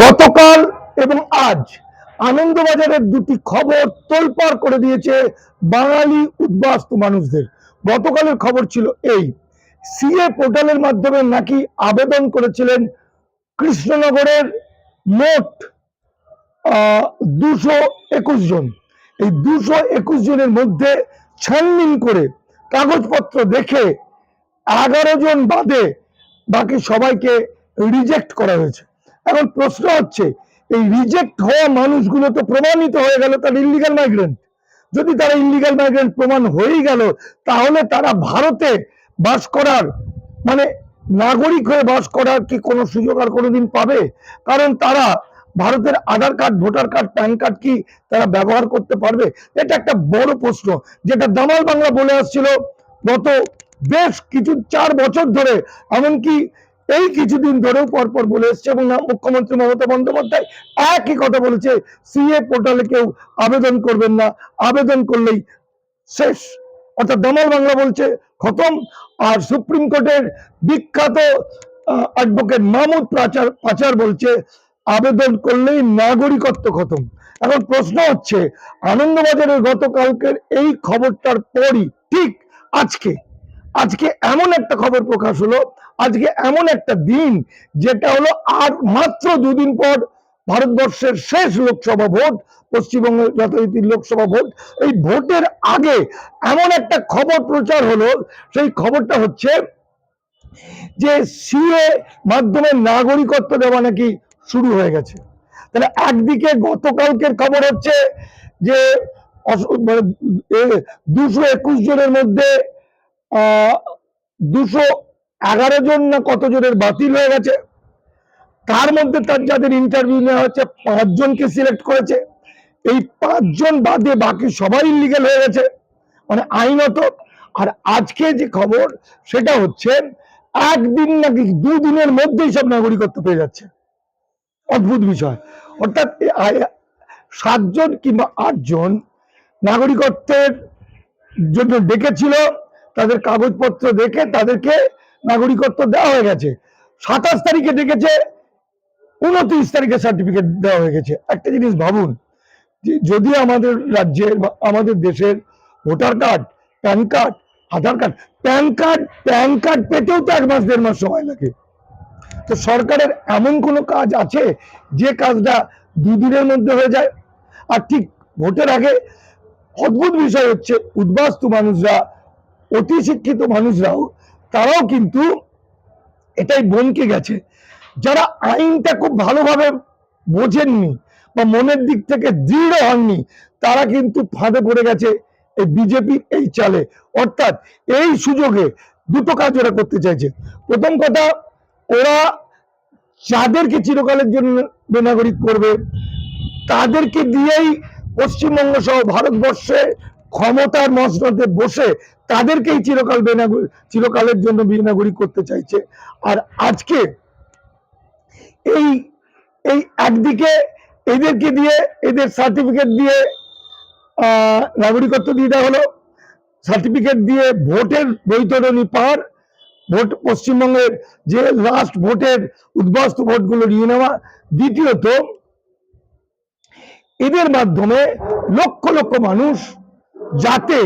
গতকাল এবং আজ আনন্দবাজারের দুটি খবর তোলপাড় করে দিয়েছে বাঙালি উদ্বাস্তু মানুষদের। গতকালের খবর ছিল এই। সিএ পোর্টালের মাধ্যমে নাকি আবেদন করেছিলেন কৃষ্ণনগরের মোট দুশো একুশ জন। এই দুশো একুশ জনের মধ্যে ছানবিন করে কাগজপত্র দেখে এগারো জন বাদে বাকি সবাইকে রিজেক্ট করা হয়েছে। এখন প্রশ্ন হচ্ছে, এই রিজেক্ট হওয়া মানুষগুলো তো প্রমাণিত হয়ে গেল তার ইলিগাল মাইগ্রেন্ট যদি তারা ইলিগাল মাইগ্রেন্ট প্রমাণ হয়েই গেল, তাহলে তারা ভারতে বাস করার মানে নাগরিক হয়ে বাস করার কি কোনো সুযোগ আর কোনোদিন পাবে? কারণ তারা ভারতের Aadhaar card, voter card, PAN card কি তারা ব্যবহার করতে পারবে? এটা একটা বড় প্রশ্ন, যেটা দামাল বাংলা বলে আসছিল গত বেশ কিছু চার বছর ধরে। এমনকি এই কিছুদিন ধরেও পরপর বলে এসছে এবং মুখ্যমন্ত্রী মমতা বন্দ্যোপাধ্যায় একই কথা বলেছে, সিএ পোর্টালে কেউ আবেদন করবেন না, আবেদন করলেই শেষ। অর্থাৎ দামাল বাংলা বলছে, খতম। আর সুপ্রিম কোর্টের বিখ্যাত অ্যাডভোকেট মাহমুদ পাচার পাচার বলছে, আবেদন করলেই নাগরিকত্ব খতম। এখন প্রশ্ন হচ্ছে আনন্দবাজারের গতকালকের এই খবরটার পরই, ঠিক আজকে আজকে এমন একটা খবর প্রকাশ হলো, আজকে এমন একটা দিন যেটা হলো আর মাত্র দুদিন পর ভারতবর্ষের শেষ লোকসভা ভোট, পশ্চিমবঙ্গের যথারীতির লোকসভা ভোট। এই ভোটের আগে এমন একটা খবর প্রচার হলো, সেই খবরটা হচ্ছে যে সিএ মাধ্যমে নাগরিকত্ব দেওয়া নাকি শুরু হয়ে গেছে। তাহলে একদিকে গতকালকের খবর হচ্ছে যে দুশো একুশ জনের মধ্যে দুশো এগারো জন না কত জনের বাতিল হয়ে গেছে। তার মধ্যে তার যাদের ইন্টারভিউ নেওয়া হচ্ছে, পাঁচজনকে সিলেক্ট করেছে। এই পাঁচজন বাদে বাকি সবাই ইলিগেল হয়ে গেছে মানে আইনত। আর আজকে যে খবর, সেটা হচ্ছে একদিন নাকি দুদিনের মধ্যেই সব নাগরিকত্ব পেয়ে যাচ্ছে। অদ্ভুত বিষয়। অর্থাৎ সাতজন কিংবা আটজন নাগরিকত্বের জন্য ডেকেছিল তাদের কাগজপত্র দেখে তাদেরকে নাগরিকত্ব দেওয়া হয়ে গেছে। সাতাশ তারিখে ডেকেছে উনত্রিশ তারিখে সার্টিফিকেট দেওয়া হয়ে গেছে। একটা জিনিস ভাবুন যদি আমাদের রাজ্যের আমাদের দেশের voter card, PAN card, Aadhaar card, PAN card PAN card পেতেও তো এক মাস, দেড় মাস সময় লাগে। তো সরকারের এমন কোনো কাজ আছে যে কাজটা দুদিনের মধ্যে হয়ে যায়? আর ঠিক ভোটের আগে অদ্ভুত বিষয় হচ্ছে, উদ্বাস্তু মানুষরা অতি শিক্ষিত মানুষরাও, তারাও কিন্তু এটাই বনকে গেছে। যারা আইনটা খুব ভালোভাবে বোঝেননি বা মনের দিক থেকে দৃঢ় হননি, তারা কিন্তু ফাঁদে পড়ে গেছে এই বিজেপির এই চালে। অর্থাৎ এই সুযোগে দুটো কাজ ওরা করতে চাইছে। প্রথম কথা, ওরা যাদেরকে চিরকালের জন্য বেনাগরিক করবে, তাদেরকে দিয়েই পশ্চিমবঙ্গ সহ ভারতবর্ষে ক্ষমতার মসনদে বসে তাদেরকেই চিরকাল বেনাগরিক চিরকালের জন্য বেনাগরিক করতে চাইছে। আর আজকে এই এই একদিকে এদেরকে দিয়ে, এদের সার্টিফিকেট দিয়ে নাগরিকত্ব দিয়ে দেওয়া হলো। সার্টিফিকেট দিয়ে ভোটের বৈতরণী পার, ভোট পশ্চিমবঙ্গের যে লাস্ট ভোটের উদ্বাস্ত ভোটগুলো নিয়ে নেওয়া। দ্বিতীয়ত, এদের মাধ্যমে লক্ষ লক্ষ মানুষ যাতে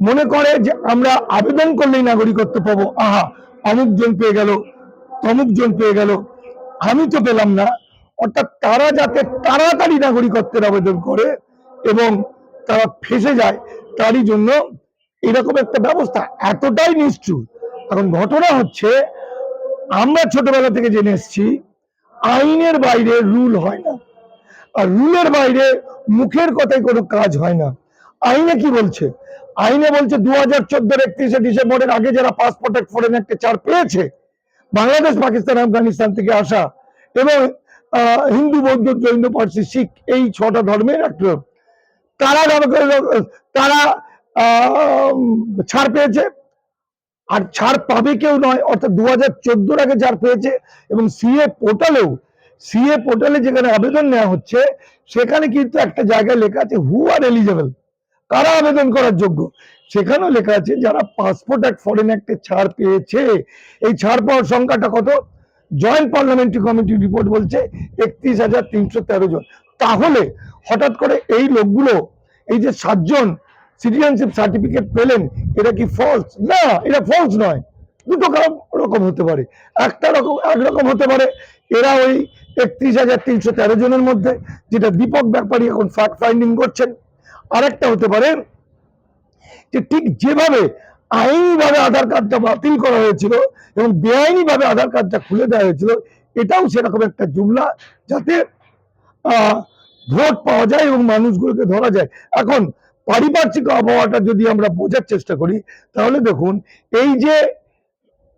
মনে করে যে আমরা আবেদন করলেই নাগরিকত্ব পাবো। আহা, অমুক জন পেয়ে গেল, তমুক জন পেয়ে গেল, আমি তো পেলাম না। অর্থাৎ তারা যাতে তাড়াতাড়ি নাগরিকত্বের আবেদন করে এবং তারা ফেসে যায়, তারই জন্য এরকম একটা ব্যবস্থা এতটাই নিষ্ঠুর। এখন ঘটনা হচ্ছে, আমরা ছোটবেলা থেকে জেনে এসছি, আইনের বাইরে রুল হয় না। আর রুলের বাইরে মুখের কথায় কোনো কাজ হয় না। আইনে কি বলছে? আইনে বলছে দু হাজার চোদ্দোর একত্রিশে ডিসেম্বরের আগে যারা পাসপোর্ট অ্যাক্ট ফরেন একটা চার পেয়েছে, বাংলাদেশ, পাকিস্তান, আফগানিস্তান থেকে আসা এবং হিন্দু, বৌদ্ধ, জৈন, পার্সি, শিখ, এই ছটা ধর্মের একটা তারা তারা ছাড় পেয়েছে। আর ছাড় পাবে কেউ নয়, অর্থাৎ দু হাজার চোদ্দোর আগে ছাড় পেয়েছে এবং সিএ পোর্টালেও, সিএ পোর্টালে যেখানে আবেদন নেওয়া হচ্ছে, সেখানে কিন্তু একটা জায়গায় লেখা আছে হু আর এলিজেবল কারা আবেদন করার যোগ্য? সেখানেও লেখা আছে, যারা পাসপোর্ট অ্যাক্ট ফরেন অ্যাক্টে ছাড় পেয়েছে, এই ছাড় পাওয়ার সংখ্যাটা কত? জয়েন্ট পার্লামেন্টারি কমিটির রিপোর্ট বলছে একত্রিশ হাজার তিনশো তেরো জন। তাহলে হঠাৎ করে এই লোকগুলো, এই যে সাতজন সিটিজেনশিপ সার্টিফিকেট পেলেন, এটা কি ফলস না, এটা ফলস নয়। দুটো রকম হতে পারে। একটা রকম একরকম হতে পারে, এরা ওই একত্রিশ হাজার তিনশো তেরো জনের মধ্যে, যেটা দীপক ব্যাপারী এখন ফ্যাক্ট ফাইন্ডিং করছেন। আরেকটা হতে পারে যে ঠিক যেভাবে আইনিভাবে আধার কার্ডটা বাতিল করা হয়েছিল এবং বেআইনিভাবে আধার কার্ডটা খুলে দেওয়া হয়েছিল, এটাও সেরকম একটা জুমলা যাতে ভোট পাওয়া যায় এবং মানুষগুলোকে ধরা যায়। এখন পারিপার্শ্বিক আবহাওয়াটা যদি আমরা বোঝার চেষ্টা করি, তাহলে দেখুন, এই যে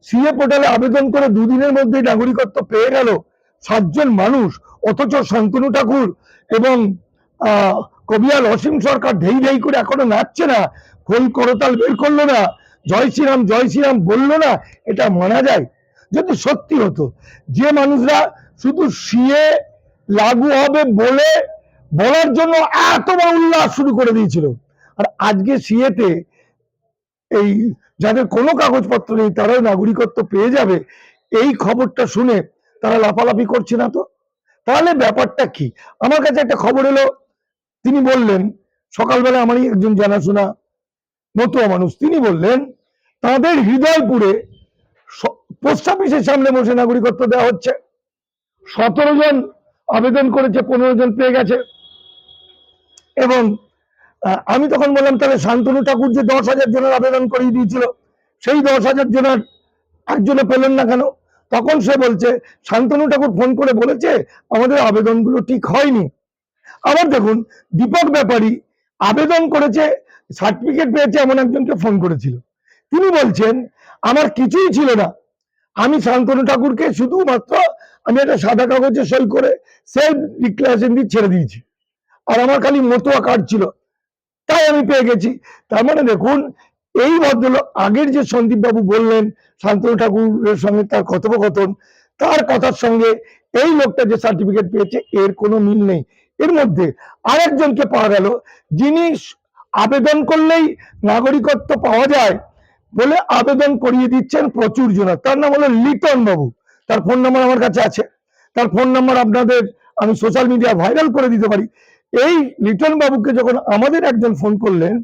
সিএ পোর্টালে আবেদন করে দুদিনের মধ্যেই নাগরিকত্ব পেয়ে গেল সাতজন মানুষ, অথচ শান্তনু ঠাকুর এবং কবিয়াল অসীম সরকার ঢেই ঢেই করে এখনও নাচছে না। খোল করতাল বের করল না। জয় শ্রীরাম জয় শ্রীরাম বলল না, এটা মানা যায়। যদি সত্যি হতো, যে মানুষরা শুধু সিএ লাগু হবে বলে বলার জন্য এত বড় উল্লাস শুরু করে দিয়েছিল। আর আজকে সিএতে এই যাদের কোনো কাগজপত্র নেই তারাও নাগরিকত্ব পেয়ে যাবে, এই খবরটা শুনে তারা লাফালাফি করছে না তো? তাহলে ব্যাপারটা কি? আমার কাছে একটা খবর এলো তিনি বললেন, সকালবেলা আমারই একজন জানাশোনা মতুয়া মানুষ, তিনি বললেন, তাদের হৃদয়পুরে পোস্ট অফিসের সামনে বসে নাগরিকত্ব দেওয়া হচ্ছে। সতেরো জন আবেদন করেছে, পনেরো জন পেয়ে গেছে। এবং আমি তখন বললাম, তাহলে শান্তনু ঠাকুর যে দশ হাজার জনের আবেদন করিয়ে দিয়েছিল, সেই দশ হাজার জনের একজনে পেলেন না কেন? তখন সে বলছে, শান্তনু ঠাকুর ফোন করে বলেছে, আমাদের আবেদনগুলো ঠিক হয়নি। আবার দেখুন, দীপক ব্যাপারী আবেদন করেছে সার্টিফিকেট পেয়েছে এমন একজনকে ফোন করেছিল। তিনি বলছেন, আমার কিছুই ছিল না। আমি শান্তনু ঠাকুরকে শুধুমাত্র আমি একটা সাদা কাগজে সই করে সেলফ ডিক্লারেশন দিয়ে ছেড়ে দিয়েছি। আর আমার খালি মতুয়া কার্ড ছিল। তাই আমি পেয়ে গেছি। তার মানে দেখুন, এই ভদ্রলোক আগের যে সন্দীপ বাবু বললেন, শান্তনু ঠাকুরের সঙ্গে তার কথোপকথন, তার কথার সঙ্গে এই লোকটা যে সার্টিফিকেট পেয়েছে, এর কোনো মিল নেই। এর মধ্যে আরেকজনকে পাওয়া গেল, যিনি আবেদন করলেই নাগরিকত্ব পাওয়া যায় বলে আবেদন করিয়ে দিচ্ছেন প্রচুর জন। তার নাম হলো লিটন বাবু। তার ফোন নাম্বার আমার কাছে আছে। তার ফোন নাম্বার আপনাদের আমি সোশ্যাল মিডিয়া ভাইরাল করে দিতে পারি। এই লিটন বাবুকে যখন আমাদের একজন ফোন করলেন,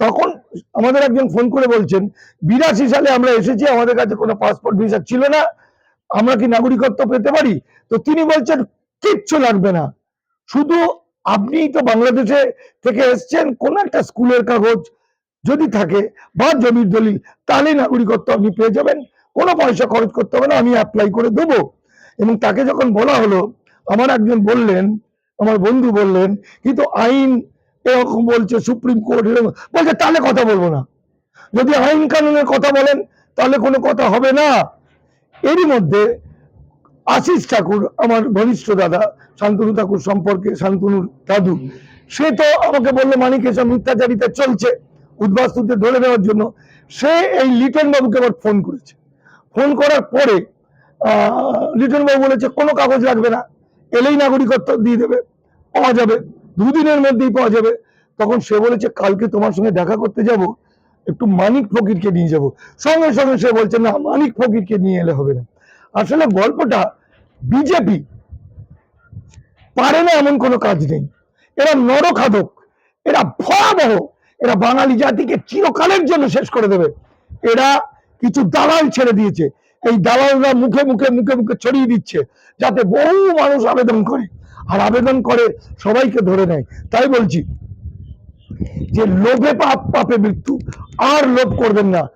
তখন আমাদের একজন ফোন করে বলছেন, বিরাশি সালে আমরা এসেছি, আমাদের কাছে কোনো পাসপোর্ট ভিসা ছিল না, আমরা কি নাগরিকত্ব পেতে পারি? তো তিনি বলছেন, কিচ্ছু লাগবে না। শুধু আপনি তো বাংলাদেশে থেকে এসছেন, কোন একটা স্কুলের কাগজ যদি থাকে বা জমির দলিল তাহলে নাগরিকত্ব আপনি পেয়ে যাবেন। কোনো পয়সা খরচ করতে হবে না, আমি অ্যাপ্লাই করে দেবো। এবং তাকে যখন বলা হলো, আমার একজন বললেন, আমার বন্ধু বললেন, কিন্তু আইন এরকম বলছে, সুপ্রিম কোর্ট এরকম বলছে, তাহলে কথা বলব না। যদি আইন কানুনের কথা বলেন, তাহলে কোনো কথা হবে না। এরই মধ্যে আশিস ঠাকুর, আমার ঘনিষ্ঠ দাদা, শান্তনু ঠাকুর সম্পর্কে শান্তনুর দাদু, সে তো আমাকে বলল মানিক এসব মিথ্যাচারিতা চলছে উদ্বাস্তুতে ধরে দেওয়ার জন্য। সে এই লিটন বাবুকে আবার ফোন করেছে। ফোন করার পরে লিটন বাবু বলেছে, কোনো কাগজ লাগবে না, এলেই নাগরিকত্ব দিয়ে দেবে, পাওয়া যাবে, দুদিনের মধ্যেই পাওয়া যাবে। তখন সে বলেছে, কালকে তোমার সঙ্গে দেখা করতে যাব, একটু মানিক ফকিরকে নিয়ে যাব। সঙ্গে সঙ্গে সে বলছে, না, মানিক ফকিরকে নিয়ে এলে হবে না। আসলে গল্পটা বিজেপি পারে না এমন কোনো কাজ নেই। এরা নরখাদক, এরা ভয়াবহ, এরা বাঙালি জাতিকে চিরকালের জন্য শেষ করে দেবে। এরা কিছু দালাল ছেড়ে দিয়েছে। এই দালালরা মুখে মুখে মুখে মুখে ছড়িয়ে দিচ্ছে যাতে বহু মানুষ আবেদন করে। আর আবেদন করে সবাইকে ধরে নেয়। তাই বলছি যে লোভে পাপ, পাপে মৃত্যু। আর লোভ করবেন না।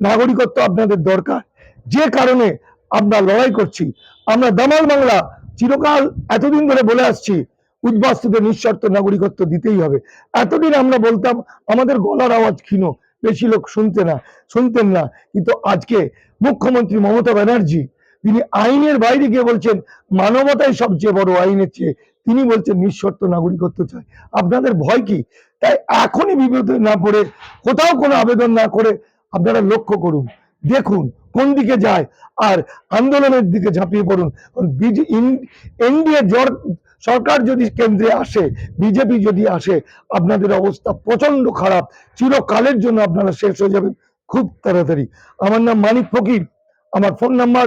নাগরিকত্ব আপনাদের দরকার। যে কারণে আমরা লড়াই করছি। আমরা দামাল বাংলা চিরকাল এতদিন ধরে বলে আসছি, উদ্বাস্তুদের নিঃশর্ত নাগরিকত্ব দিতেই হবে। এতদিন আমরা বলতাম, আমাদের গলার আওয়াজ ক্ষীণ, বেশি লোক শুনতে না, শুনতেন না। কিন্তু আজকে মুখ্যমন্ত্রী মমতা ব্যানার্জি, তিনি আইনের বাইরে গিয়ে বলছেন, মানবতাই সবচেয়ে বড় আইনের চেয়ে, তিনি বলছেন নিঃশর্ত নাগরিকত্ব চাই। আপনাদের ভয় কি? তাই এখনই বিপদে না পড়ে, কোথাও কোনো আবেদন না করে আপনারা লক্ষ্য করুন। দেখুন কোন দিকে যায় আর আন্দোলনের দিকে ঝাঁপিয়ে পড়ুন। এনডিএ সরকার যদি কেন্দ্রে আসে, বিজেপি যদি আসে, আপনাদের অবস্থা প্রচণ্ড খারাপ। চিরকালের জন্য আপনারা শেষ হয়ে যাবেন খুব তাড়াতাড়ি। আমার নাম মানিক ফকির। আমার phone number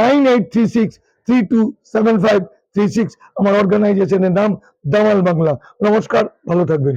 nine eight three six three two seven five three six. আমার অর্গানাইজেশনের নাম দামাল বাংলা। নমস্কার, ভালো থাকবেন।